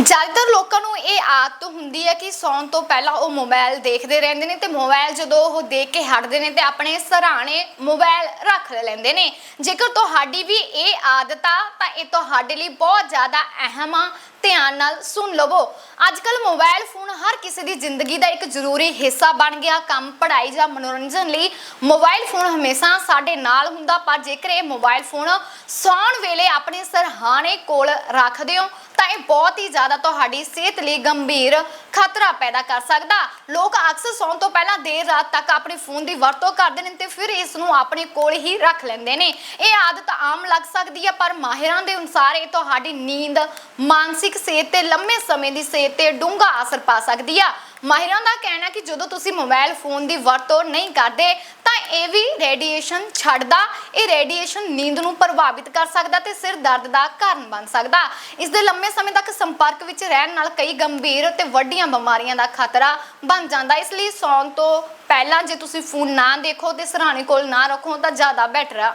ਜ਼ਿਆਦਾਤਰ ਲੋਕਾਂ ਨੂੰ ਇਹ ਆਦਤ ਹੁੰਦੀ ਹੈ ਕਿ ਸੌਣ ਤੋਂ ਪਹਿਲਾਂ ਉਹ ਮੋਬਾਈਲ ਦੇਖਦੇ ਰਹਿੰਦੇ ਨੇ ਤੇ ਮੋਬਾਈਲ ਜਦੋਂ ਉਹ ਦੇਖ ਕੇ ਹਟਦੇ ਨੇ ਤੇ ਆਪਣੇ ਸਰਾਣੇ ਮੋਬਾਈਲ ਰੱਖ ਲੈਂਦੇ ਨੇ। ਜੇਕਰ ਤੁਹਾਡੀ ਵੀ ਇਹ ਆਦਤ ਆ, ਤਾਂ ਇਹ ਤੁਹਾਡੇ ਲਈ ਬਹੁਤ ਜ਼ਿਆਦਾ ਅਹਿਮ ਆ। ਧਿਆਨ ਨਾਲ ਸੁਣ ਲਵੋ। ਅੱਜ ਕੱਲ ਮੋਬਾਈਲ ਫੋਨ ਹਰ ਕਿਸੇ ਦੀ ਜ਼ਿੰਦਗੀ ਦਾ ਇੱਕ ਜ਼ਰੂਰੀ ਹਿੱਸਾ ਬਣ ਗਿਆ। ਕੰਮ, ਪੜ੍ਹਾਈ ਜਾਂ ਮਨੋਰੰਜਨ ਲਈ ਮੋਬਾਈਲ ਫੋਨ ਹਮੇਸ਼ਾ ਸਾਡੇ ਨਾਲ ਹੁੰਦਾ, ਪਰ ਜੇਕਰ ਇਹ ਮੋਬਾਈਲ ਫੋਨ ਸੌਣ ਵੇਲੇ ਆਪਣੇ ਸਰਹਾਣੇ ਕੋਲ ਰੱਖਦੇ ਹੋ ਤਾਂ ਇਹ ਬਹੁਤ ਹੀ ਜ਼ਿਆਦਾ ਤੁਹਾਡੀ ਸਿਹਤ ਲਈ ਗੰਭੀਰ ਖਤਰਾ ਪੈਦਾ ਕਰ ਸਕਦਾ। ਲੋਕ ਅਕਸਰ ਸੌਣ ਤੋਂ ਪਹਿਲਾਂ ਦੇਰ ਰਾਤ ਤੱਕ ਆਪਣੇ ਫੋਨ ਦੀ ਵਰਤੋਂ ਕਰਦੇ ਨੇ ਤੇ ਫਿਰ ਇਸ ਨੂੰ ਆਪਣੇ ਕੋਲ ਹੀ ਰੱਖ ਲੈਂਦੇ ਨੇ। ਇਹ ਆਦਤ ਆਮ ਲੱਗ ਸਕਦੀ ਹੈ, ਪਰ ਮਾਹਿਰਾਂ ਦੇ ਅਨੁਸਾਰ ਇਹ ਤੁਹਾਡੀ ਨੀਂਦ, ਮਾਨਸਿਕ ਸਿਹਤ ਤੇ ਲੰਮੇ ਸਮੇਂ ਦੀ ਸਿਹਤ ਤੇ ਡੂੰਘਾ ਅਸਰ ਪਾ ਸਕਦੀ ਆ। ਮਾਹਿਰਾਂ ਦਾ ਕਹਿਣਾ ਕਿ ਜਦੋਂ ਤੁਸੀਂ ਮੋਬਾਈਲ ਫੋਨ ਦੀ ਵਰਤੋਂ ਨਹੀਂ ਕਰਦੇ ਇਹ ਵੀ ਰੇਡੀਏਸ਼ਨ ਛੱਡਦਾ, ਇਹ ਰੇਡੀਏਸ਼ਨ ਨੀਂਦ ਨੂੰ ਪ੍ਰਭਾਵਿਤ ਕਰ ਸਕਦਾ ਤੇ ਸਿਰ ਦਰਦ ਦਾ ਕਾਰਨ ਬਣ ਸਕਦਾ। ਇਸ ਦੇ ਲੰਮੇ ਸਮੇਂ ਤੱਕ ਸੰਪਰਕ ਵਿੱਚ ਰਹਿਣ ਨਾਲ ਕਈ ਗੰਭੀਰ ਤੇ ਵੱਡੀਆਂ ਬਿਮਾਰੀਆਂ ਦਾ ਖਤਰਾ ਬਣ ਜਾਂਦਾ। ਇਸ ਲਈ ਸੌਣ ਤੋਂ ਪਹਿਲਾਂ ਜੇ ਤੁਸੀਂ ਫੋਨ ਨਾ ਦੇਖੋ ਤੇ ਸਰਾਣੇ ਕੋਲ ਨਾ ਰੱਖੋ ਤਾਂ ਜ਼ਿਆਦਾ ਬੈਟਰ ਆ।